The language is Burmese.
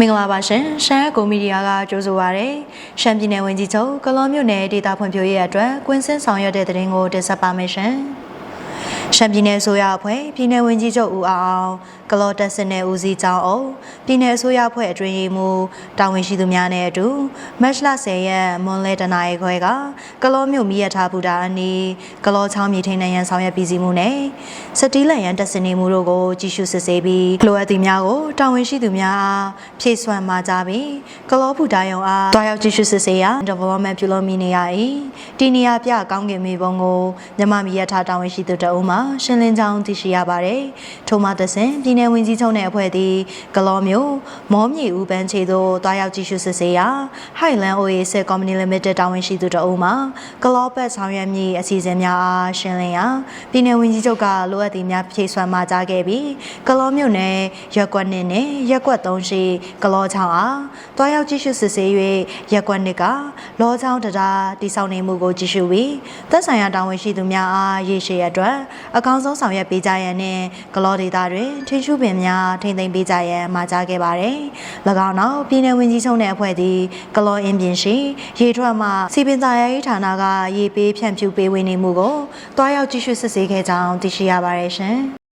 မင်္ဂလာပါရှင်ရှမ်းကိုမီဒီယာကကြိုဆိုပါရယ်ရှမ်းပြည်နယ်ဝန်ကြီးချုပ်ကလောမြို့နယ်ဒေတာဖွံ့ဖြိုးရေးအတွက်ကွင်းစင်းဆောင်ရွက်တဲ့တဲ့ရင်ကိုတင်ဆက်ပါမယ်ရှင် ရှမ်းပြည်နယ်အစိုးရအဖွဲ့ပြည်နယ်ဝန်ကြီးချုပ်ဦးအောင်အောင်ကလောတက်စနယ်ဦးစီးကျောင်းအုပ်ပြည်နယ်အစိုးရအဖွဲ့အတွင်းရေးမှူးတာဝန်ရှိသူများနဲ့အတူမတ်လ10ရက်မွန်လဲတနာရီခွဲကကလောမြို့မိရထားဘူတာအနီးကလောချောင်းမြေထိန်နိုင်ငံဆောင်ရွက်ပြည်စီမှုနဲ့စတီးလန်ရန်တက်စနေမှုတို့ကိုကြီးစုစစ်ဆေးပြီးလိုအပ်သူများကိုတာဝန်ရှိသူများအားဖြည့်စွမ်းမှာကြပြီးကလောဘူတာယုံအားတွားရောက်ကြီးစုစစ်ဆေးရာ development ပြုလုပ်မိနေရ၏ဒီနေရာပြကောင်းကင်မြေပုံကိုမြမမိရထားတာဝန်ရှိသူတအုံးမှရှင်းလင်းကြောင်းသိရှိရပါတယ်ထို့မှတစ်ဆင့်ပြည်နယ်ဝန်ကြီးချုပ်နဲ့အဖွဲ့သည်ကလောမျိုးမောမြေဦးပန်းချေသို့တွားရောက်ကြီးစုစစ်ဆေးရာ Highland Oasis Company Limited တာဝန်ရှိသူတအုံးမှကလောပတ်ဆောင်ရွက်မည့်အစီအစဉ်များအားရှင်းလင်းရာပြည်နယ်ဝန်ကြီးချုပ်ကလိုအပ်သည့်များဖြည့်ဆွမ်းမှာကြားခဲ့ပြီးကလောမျိုးနယ်ရက်ကွက်နှစ်နဲ့ရက်ကွက်သုံးရှိကလောချောင်းအားတွားရောက်ကြီးစုစစ်ဆေး၍ရက်ကွက်နှစ်ကလောချောင်းတရားတိစောက်နေမှုကိုကြည့်ရှုပြီးသက်ဆိုင်ရာတာဝန်ရှိသူများအားရေရှည်အတွက်အကောင်းဆုံးဆောင်ရွက်ပေးကြရန်နဲ့ကလောဒေတာတွင်ထင်းရှုပင်များထိမ့်သိမ်းပေးကြရန်မှာကြားခဲ့ပါတယ်။၎င်းနောက်ပြည်내ဝန်ကြီးချုပ်နဲ့အဖွဲ့သည်ကလောအင်းပြင်ရှိရေထွက်မှစီပင်သာယာရေးဌာနကရေပေးဖြန့်ဖြူးပေးဝင်နေမှုကိုတွားရောက်ကြည့်ရှုစစ်ဆေးခဲ့ကြောင်းသိရှိရပါတယ်ရှင်။